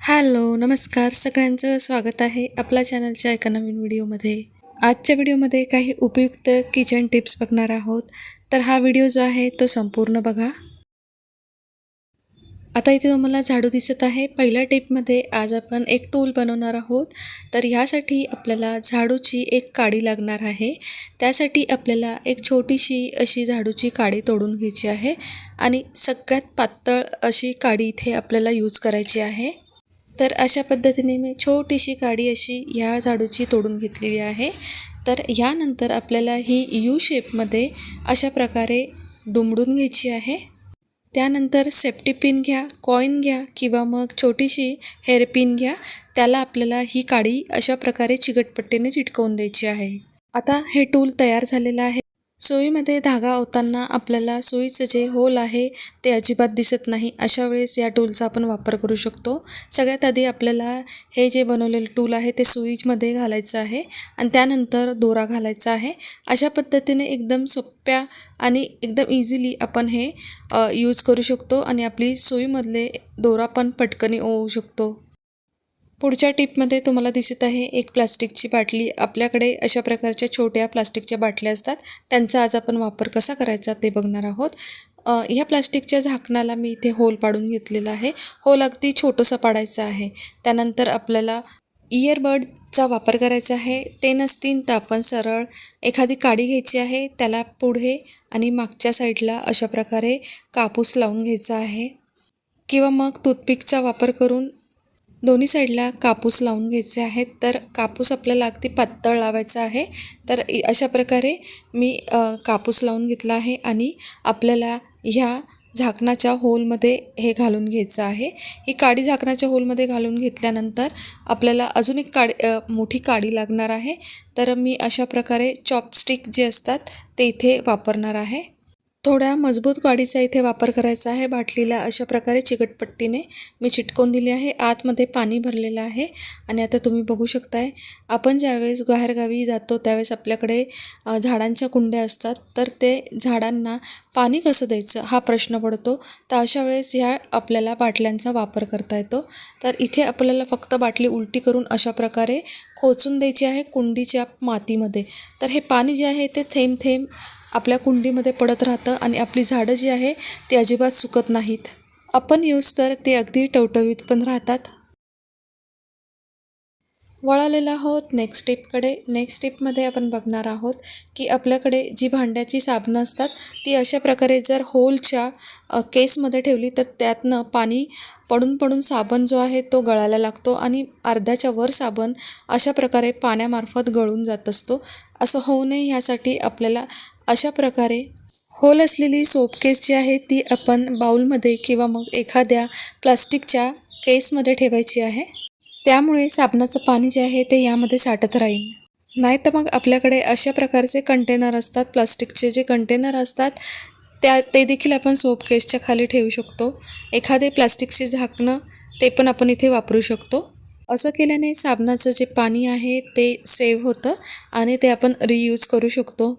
Hello नमस्कार. सगळ्यांचं स्वागत आहे आपल्या चॅनलच्या एका नवीन व्हिडिओमध्ये आजच्या व्हिडिओमध्ये काही उपयुक्त किचन टिप्स बघणार आहोत. तर हा व्हिडिओ जो आहे तो संपूर्ण बघा. आता इथे तुम्हाला झाडू दिसत आहे. पहिल्या टिपमध्ये आज आपण एक टूल बनवणार आहोत. तर ह्यासाठी आपल्याला झाडूची एक काडी लागणार आहे. त्यासाठी आपल्याला एक छोटीशी अशी झाडूची काडी तोडून घ्यायची आहे. आणि सगळ्यात पातळ अशी काडी इथे आपल्याला यूज करायची आहे. तर अशा पद्धतीने मी छोटीशी काडी अशी ह्या झाडूची तोडून घेतलेली आहे. तर यानंतर आपल्याला ही यू शेपमध्ये अशा प्रकारे डुमडून घ्यायची आहे. त्यानंतर सेफ्टी पिन घ्या कॉईन घ्या किंवा मग छोटीशी हेअरपिन घ्या. त्याला आपल्याला ही काडी अशा प्रकारे चिकटपट्टीने चिटकवून द्यायची आहे. आता हे टूल तयार झालेलं आहे. सोईमध्ये धागा होताना आपल्याला सोईचं जे होल आहे ते अजिबात दिसत नाही. अशा वेळेस या टूलचा आपण वापर करू शकतो. सगळ्यात आधी आपल्याला हे जे बनवलेलं टूल आहे ते सुईमध्ये घालायचं आहे आणि त्यानंतर दोरा घालायचा आहे. अशा पद्धतीने एकदम सोप्या आणि एकदम इझिली आपण हे यूज करू शकतो आणि आपली सोईमधले दोरा पण पटकनी ओवू शकतो. पुढच्या टिपमध्ये तुम्हाला दिसत आहे एक प्लास्टिकची बाटली. आपल्याकडे अशा प्रकारच्या छोट्या प्लास्टिकच्या बाटल्या असतात. त्यांचा आज आपण वापर कसा करायचा ते बघणार आहोत. ह्या प्लास्टिकच्या झाकणाला मी इथे होल पाडून घेतलेला आहे. होल अगदी छोटंसं पाडायचं आहे. त्यानंतर आपल्याला इयरबडचा वापर करायचा आहे. ते नसतील तर आपण सरळ एखादी काडी घ्यायची आहे. त्याला पुढे आणि मागच्या साईडला अशा प्रकारे कापूस लावून घ्यायचा आहे. किंवा मग टूथपिकचा वापर करून दोन्ही साईडला कापूस लावून घ्यायचे आहेत. तर कापूस आपल्याला अगदी पातळ लावायचा आहे. तर अशा प्रकारे मी कापूस लावून घेतला आहे आणि आपल्याला ह्या झाकणाच्या होलमध्ये हे घालून घ्यायचं आहे. ही काडी झाकणाच्या होलमध्ये घालून घेतल्यानंतर आपल्याला अजून एक काडी मोठी काडी लागणार आहे. तर मी अशा प्रकारे चॉपस्टिक जे असतात ते इथे वापरणार आहे. थोड्या मजबूत गाडीचा इथे वापर करायचा आहे. बाटलीला अशा प्रकारे चिकटपट्टीने मी चिटकवून दिली आहे. आतमध्ये पाणी भरलेलं आहे आणि आता तुम्ही बघू शकताय आपण ज्यावेळेस बाहेरगावी जातो त्यावेळेस आपल्याकडे झाडांच्या कुंड्या असतात. तर ते झाडांना पाणी कसं द्यायचं हा प्रश्न पडतो. तर अशा वेळेस ह्या आपल्याला बाटल्यांचा वापर करता येतो. तर इथे आपल्याला फक्त बाटली उलटी करून अशा प्रकारे खोचून द्यायची आहे कुंडीच्या मातीमध्ये. तर हे पाणी जे आहे ते थेंब थेंब आपल्या कुंडीमध्ये पडत राहतं आणि आपली झाडं जी आहे ती अजिबात सुकत नाहीत. आपण यूज तर ते अगदी टवटवीत पण राहतात. वळालेला आहोत नेक्स्ट टिपकडे नेक्स्ट टिपमध्ये आपण बघणार आहोत की आपल्याकडे जी भांड्याची साबणं असतात ती अशा प्रकारे जर होलच्या केसमध्ये ठेवली तर त्यातनं पाणी पडून पडून साबण जो आहे तो गळायला लागतो आणि अर्ध्याच्या वर साबण अशा प्रकारे पाण्यामार्फत गळून जात असतो. असं होऊ नये ह्यासाठी आपल्याला अशा प्रकारे होल असलेली सोपकेस जी आहे ती आपण बाऊलमध्ये किंवा मग एखाद्या प्लास्टिकच्या केसमध्ये ठेवायची आहे. त्यामुळे साबणाचं पाणी जे आहे ते यामध्ये साठत राहील. नाही तर मग आपल्याकडे अशा प्रकारचे कंटेनर असतात प्लास्टिकचे जे कंटेनर असतात त्या ते देखील आपण सोप केसच्या खाली ठेवू शकतो. एखादे प्लास्टिकचे झाकणं ते पण आपण इथे वापरू शकतो. असं केल्याने साबणाचं जे पाणी आहे ते सेव्ह होतं आणि ते आपण रियूज करू शकतो.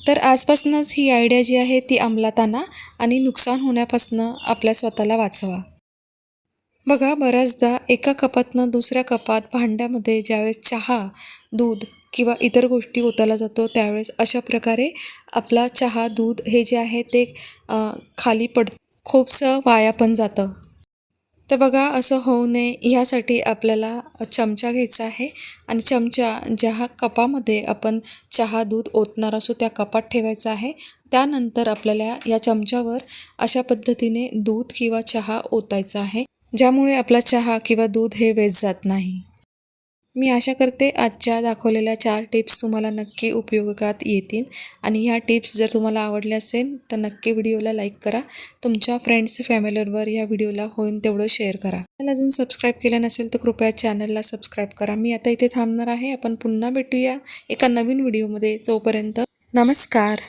तर आजपासूनच ही आयडिया जी आहे ती अंमलात आणा आणि नुकसान होण्यापासून आपल्या स्वतःला वाचवा. बघा बऱ्याचदा एका कपातनं दुसऱ्या कपात भांड्यामध्ये ज्यावेळेस चहा दूध किंवा इतर गोष्टी ओतायला जातो त्यावेळेस अशा प्रकारे आपला चहा दूध हे जे आहे ते खाली पड खूपसं वाया पण जातं. तर बघा असं होऊ नये ह्यासाठी आपल्याला चमचा घ्यायचा आहे. आणि चमचा ज्या कपामध्ये आपण चहा दूध ओतणार असो त्या कपात ठेवायचा आहे. त्यानंतर आपल्याला या चमच्यावर अशा पद्धतीने दूध किंवा चहा ओतायचा आहे ज्यामुळे आपला चहा किंवा दूध हे वेस्ट जात नाही. मी आशा करते आजच्या दाखवलेल्या चार टिप्स तुम्हाला नक्की उपयोगात येतील. आणि ह्या टिप्स जर तुम्हाला आवडल्या असेल तर नक्की व्हिडिओला लाईक करा. तुमच्या फ्रेंड्स फॅमिलीवर या व्हिडिओला होईन तेवढं शेअर करा. मला अजून सबस्क्राईब केलं नसेल तर कृपया चॅनलला सबस्क्राईब करा. मी आता इथे थांबणार आहे. आपण पुन्हा भेटूया एका नवीन व्हिडिओमध्ये. तोपर्यंत नमस्कार.